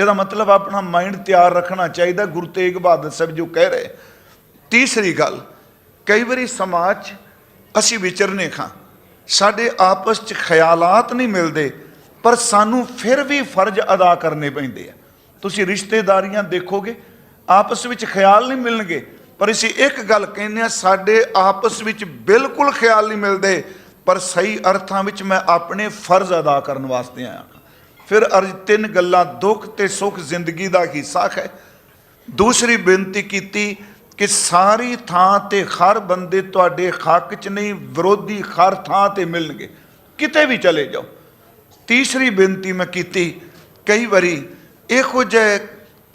ਇਹਦਾ ਮਤਲਬ ਆਪਣਾ ਮਾਈਂਡ ਤਿਆਰ ਰੱਖਣਾ ਚਾਹੀਦਾ, ਗੁਰੂ ਤੇਗ ਬਹਾਦਰ ਸਾਹਿਬ ਜੋ ਕਹਿ ਰਹੇ। ਤੀਸਰੀ ਗੱਲ, ਕਈ ਵਾਰੀ ਸਮਾਜ 'ਚ ਅਸੀਂ ਵਿਚਰਨੇ ਖਾਂ, ਸਾਡੇ ਆਪਸ 'ਚ ਖਿਆਲਾਤ ਨਹੀਂ ਮਿਲਦੇ, ਪਰ ਸਾਨੂੰ ਫਿਰ ਵੀ ਫਰਜ਼ ਅਦਾ ਕਰਨੇ ਪੈਂਦੇ ਆ। ਤੁਸੀਂ ਰਿਸ਼ਤੇਦਾਰੀਆਂ ਦੇਖੋਗੇ, ਆਪਸ ਵਿੱਚ ਖਿਆਲ ਨਹੀਂ ਮਿਲਣਗੇ, ਪਰ ਅਸੀਂ ਇੱਕ ਗੱਲ ਕਹਿੰਦੇ ਆ ਸਾਡੇ ਆਪਸ ਵਿੱਚ ਬਿਲਕੁਲ ਖਿਆਲ ਨਹੀਂ ਮਿਲਦੇ, ਪਰ ਸਹੀ ਅਰਥਾਂ ਵਿੱਚ ਮੈਂ ਆਪਣੇ ਫਰਜ਼ ਅਦਾ ਕਰਨ ਵਾਸਤੇ ਆਇਆ ਫਿਰ ਅਰਜ ਤਿੰਨ ਗੱਲਾਂ, ਦੁੱਖ ਤੇ ਸੁੱਖ ਜ਼ਿੰਦਗੀ ਦਾ ਹਿੱਸਾ ਹੈ। ਦੂਸਰੀ ਬੇਨਤੀ ਕੀਤੀ ਕਿ ਸਾਰੀ ਥਾਂ ਤੇ ਹਰ ਬੰਦੇ ਤੁਹਾਡੇ ਹੱਕ 'ਚ ਨਹੀਂ, ਵਿਰੋਧੀ ਹਰ ਥਾਂ ਤੇ ਮਿਲਣਗੇ। ਕਿਤੇ ਵੀ ਚਲੇ ਜਾਓ। ਤੀਸਰੀ ਬੇਨਤੀ ਮੈਂ ਕੀਤੀ, ਕਈ ਵਾਰੀ ਇਹੋ ਜਿਹੇ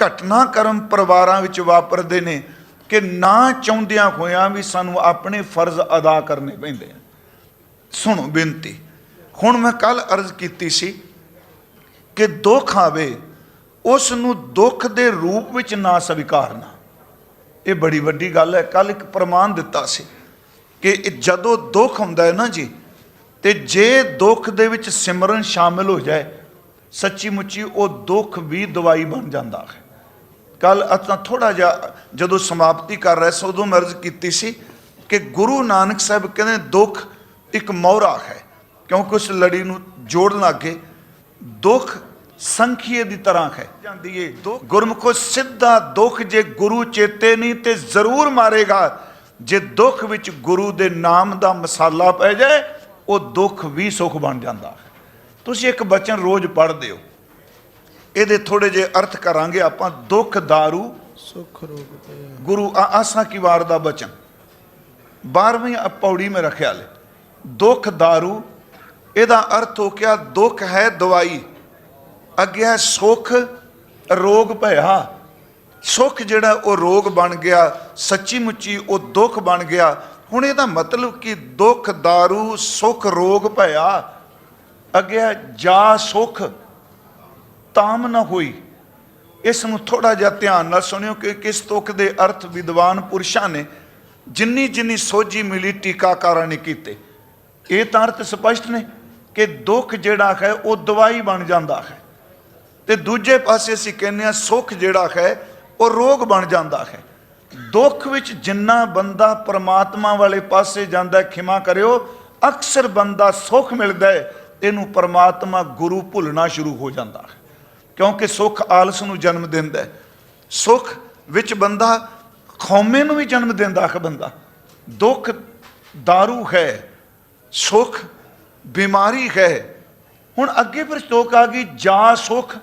ਘਟਨਾਕ੍ਰਮ ਪਰਿਵਾਰਾਂ ਵਿੱਚ ਵਾਪਰਦੇ ਨੇ ਕਿ ਨਾ ਚਾਹੁੰਦਿਆਂ ਹੋਇਆਂ ਵੀ ਸਾਨੂੰ ਆਪਣੇ ਫਰਜ਼ ਅਦਾ ਕਰਨੇ ਪੈਂਦੇ ਆ। ਸੁਣੋ ਬੇਨਤੀ, ਹੁਣ ਮੈਂ ਕੱਲ ਅਰਜ਼ ਕੀਤੀ ਸੀ ਕਿ ਦੁੱਖ ਆਵੇ ਉਸ ਨੂੰ ਦੁੱਖ ਦੇ ਰੂਪ ਵਿੱਚ ਨਾ ਸਵੀਕਾਰਨਾ। ਇਹ ਬੜੀ ਵੱਡੀ ਗੱਲ ਹੈ। ਕੱਲ ਇੱਕ ਪ੍ਰਮਾਣ ਦਿੱਤਾ ਸੀ ਕਿ ਜਦੋਂ ਦੁੱਖ ਹੁੰਦਾ ਹੈ ਨਾ ਜੀ, ਤੇ ਜੇ ਦੁੱਖ ਦੇ ਵਿੱਚ ਸਿਮਰਨ ਸ਼ਾਮਿਲ ਹੋ ਜਾਏ ਸੱਚੀ ਮੁੱਚੀ ਉਹ ਦੁੱਖ ਵੀ ਦਵਾਈ ਬਣ ਜਾਂਦਾ ਹੈ। ਕੱਲ ਆਪਾਂ ਥੋੜਾ ਜਿਹਾ ਜਦੋਂ ਸਮਾਪਤੀ ਕਰ ਰਹੇ ਸੀ ਉਦੋਂ ਮਰਜ਼ ਕੀਤੀ ਸੀ ਕਿ ਗੁਰੂ ਨਾਨਕ ਸਾਹਿਬ ਕਹਿੰਦੇ ਦੁੱਖ ਇੱਕ ਮੋਹਰਾ ਹੈ, ਕਿਉਂਕਿ ਉਸ ਲੜੀ ਨੂੰ ਜੋੜਨ ਲੱਗੇ। ਦੁੱਖ ਸੰਖੀਏ ਦੀ ਤਰ੍ਹਾਂ ਹੈ ਜਾਂਦੀ ਏ ਦੁੱਖ ਗੁਰਮੁਖੋ ਸਿੱਧਾ ਦੁੱਖ ਜੇ ਗੁਰੂ ਚੇਤੇ ਨਹੀਂ ਤੇ ਜ਼ਰੂਰ ਮਾਰੇਗਾ ਜੇ ਦੁੱਖ ਵਿੱਚ ਗੁਰੂ ਦੇ ਨਾਮ ਦਾ ਮਸਾਲਾ ਪੈ ਜਾਏ ਉਹ ਦੁੱਖ ਵੀ ਸੁਖ ਬਣ ਜਾਂਦਾ ਹੈ ਤੁਸੀਂ ਇੱਕ ਬਚਨ ਰੋਜ਼ ਪੜ੍ਹਦੇ ਹੋ ਇਹਦੇ ਥੋੜੇ ਜਿਹੇ ਅਰਥ ਕਰਾਂਗੇ ਆਪਾਂ ਦੁੱਖ दारू ਸੁਖ ਰੋਗ ਤੇ ਗੁਰੂ ਆ- ਆਸਾ ਕੀ ਵਾਰ ਦਾ ਬਚਨ 12ਵੀਂ ਪੌੜੀ ਮੇ ਰੱਖਿਆ ਲੈ ਦੁੱਖ दारू ਇਹਦਾ ਅਰਥ ਹੋ ਗਿਆ ਦੁੱਖ ਹੈ ਦਵਾਈ ਅੱਗੇ ਹੈ ਸੁਖ, ਰੋਗ ਭਇਆ। ਸੁਖ ਜਿਹੜਾ ਉਹ ਰੋਗ ਬਣ ਗਿਆ ਸੱਚੀ ਮੁੱਚੀ ਉਹ ਦੁੱਖ ਬਣ ਗਿਆ। ਹੁਣ ਇਹਦਾ ਮਤਲਬ ਕਿ ਦੁੱਖ दारू ਸੁਖ, ਰੋਗ, ਭਇਆ। ਅੱਗੇ ਜਾ ਸੁਖ, ਤਾਮ ਨਾ ਹੋਈ। ਇਸ ਨੂੰ ਥੋੜਾ ਜਿਹਾ ਧਿਆਨ ਨਾਲ ਸੁਣਿਓ ਕਿ ਕਿਸ ਤੁਕ ਦੇ ਅਰਥ ਵਿਦਵਾਨ ਪੁਰਸ਼ਾਂ ਨੇ ਜਿੰਨੀ ਜਿੰਨੀ ਸੋਝੀ ਮਿਲੀ ਟੀਕਾਕਾਰਾਂ ਨੇ ਕੀਤੇ। ਇਹ ਤਾਂ ਅਰਥ ਸਪਸ਼ਟ ਨੇ ਕਿ ਦੁੱਖ ਜਿਹੜਾ ਹੈ, ਉਹ ਦਵਾਈ ਬਣ ਜਾਂਦਾ ਹੈ। ਤੇ ਦੂਜੇ ਪਾਸੇ ਅਸੀਂ ਕਹਿੰਦੇ ਆ ਸੁੱਖ ਜਿਹੜਾ ਹੈ, ਉਹ ਰੋਗ ਬਣ ਜਾਂਦਾ ਹੈ। ਦੁੱਖ ਵਿੱਚ ਜਿੰਨਾ ਬੰਦਾ ਪਰਮਾਤਮਾ ਵਾਲੇ ਪਾਸੇ ਜਾਂਦਾ ਖਿਮਾ ਕਰਿਓ, ਅਕਸਰ ਬੰਦਾ ਸੁੱਖ ਮਿਲਦਾ ਹੈ, ਇਹਨੂੰ ਪਰਮਾਤਮਾ ਗੁਰੂ ਭੁੱਲਣਾ ਸ਼ੁਰੂ ਹੋ ਜਾਂਦਾ ਹੈ। ਕਿਉਂਕਿ ਸੁੱਖ ਆਲਸ ਨੂੰ ਜਨਮ ਦਿੰਦਾ ਹੈ। ਸੁੱਖ ਵਿੱਚ ਬੰਦਾ ਖੌਮੇ ਨੂੰ ਵੀ ਜਨਮ ਦਿੰਦਾ ਹੈ ਬੰਦਾ। ਦੁੱਖ दारू ਹੈ, ਸੁੱਖ ਬਿਮਾਰੀ ਹੈ। ਹੁਣ ਅੱਗੇ ਫਿਰ ਸਟੋਕ ਆ ਗਈ, ਜਾ ਸੁੱਖ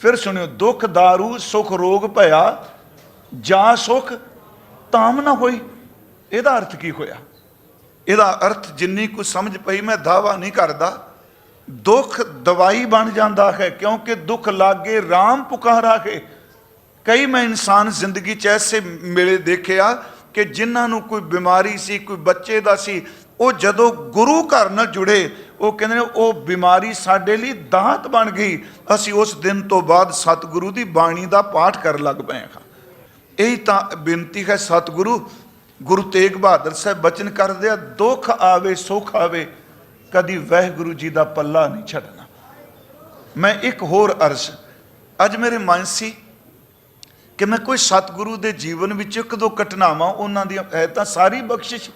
ਫਿਰ ਸੁਣਿਓ, ਦੁੱਖ दारू ਸੁਖ, ਰੋਗ ਭਇਆ, ਜਾਂ ਸੁਖ, ਤਾਮ ਨਾ ਹੋਈ। ਇਹਦਾ ਅਰਥ ਕੀ ਹੋਇਆ? ਇਹਦਾ ਅਰਥ ਜਿੰਨੀ ਕੁ ਸਮਝ ਪਈ, ਮੈਂ ਦਾਵਾ ਨਹੀਂ ਕਰਦਾ। ਦੁੱਖ ਦਵਾਈ ਬਣ ਜਾਂਦਾ ਹੈ, ਕਿਉਂਕਿ ਦੁੱਖ ਲਾਗੇ RAM ਪੁਕਾਰਾ ਹੈ। ਕਈ ਮੈਂ ਇਨਸਾਨ ਜ਼ਿੰਦਗੀ 'ਚ ਐਸੇ ਮਿਲੇ ਦੇਖਿਆ ਕਿ ਜਿਨ੍ਹਾਂ ਨੂੰ ਕੋਈ ਬਿਮਾਰੀ ਸੀ, ਕੋਈ ਬੱਚੇ ਦਾ ਸੀ, ਉਹ ਜਦੋਂ ਗੁਰੂ ਘਰ ਨਾਲ ਜੁੜੇ ਉਹ ਕਹਿੰਦੇ ਨੇ, ਉਹ ਬਿਮਾਰੀ ਸਾਡੇ ਲਈ ਦਾਤ ਬਣ ਗਈ। ਅਸੀਂ ਉਸ ਦਿਨ ਤੋਂ ਬਾਅਦ ਸਤਿਗੁਰੂ ਦੀ ਬਾਣੀ ਦਾ ਪਾਠ ਕਰਨ ਲੱਗ ਪਏ ਹਾਂ। ਇਹੀ ਤਾਂ ਬੇਨਤੀ ਹੈ ਸਤਿਗੁਰੂ, ਗੁਰੂ ਤੇਗ ਬਹਾਦਰ ਸਾਹਿਬ ਬਚਨ ਕਰਦੇ ਆ, ਦੁੱਖ ਆਵੇ, ਸੁੱਖ ਆਵੇ, ਕਦੀ ਵਾਹਿਗੁਰੂ ਜੀ ਦਾ ਪੱਲਾ ਨਹੀਂ ਛੱਡਣਾ। ਮੈਂ ਇੱਕ ਹੋਰ ਅਰਜ਼, ਅੱਜ ਮੇਰੇ ਮਨ ਸੀ ਕਿ ਮੈਂ ਕੋਈ ਸਤਿਗੁਰੂ ਦੇ ਜੀਵਨ ਵਿੱਚ ਇੱਕ ਦੋ ਘਟਨਾਵਾਂ, ਉਹਨਾਂ ਦੀਆਂ ਹੈ ਤਾਂ ਸਾਰੀ ਬਖਸ਼ਿਸ਼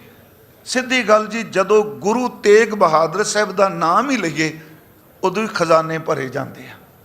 ਸਿੱਧੀ ਗੱਲ ਜੀ, ਜਦੋਂ ਗੁਰੂ ਤੇਗ ਬਹਾਦਰ ਸਾਹਿਬ ਦਾ ਨਾਮ ਹੀ ਲਈਏ, ਉਦੋਂ ਹੀ ਖਜ਼ਾਨੇ ਭਰੇ ਜਾਂਦੇ ਆ।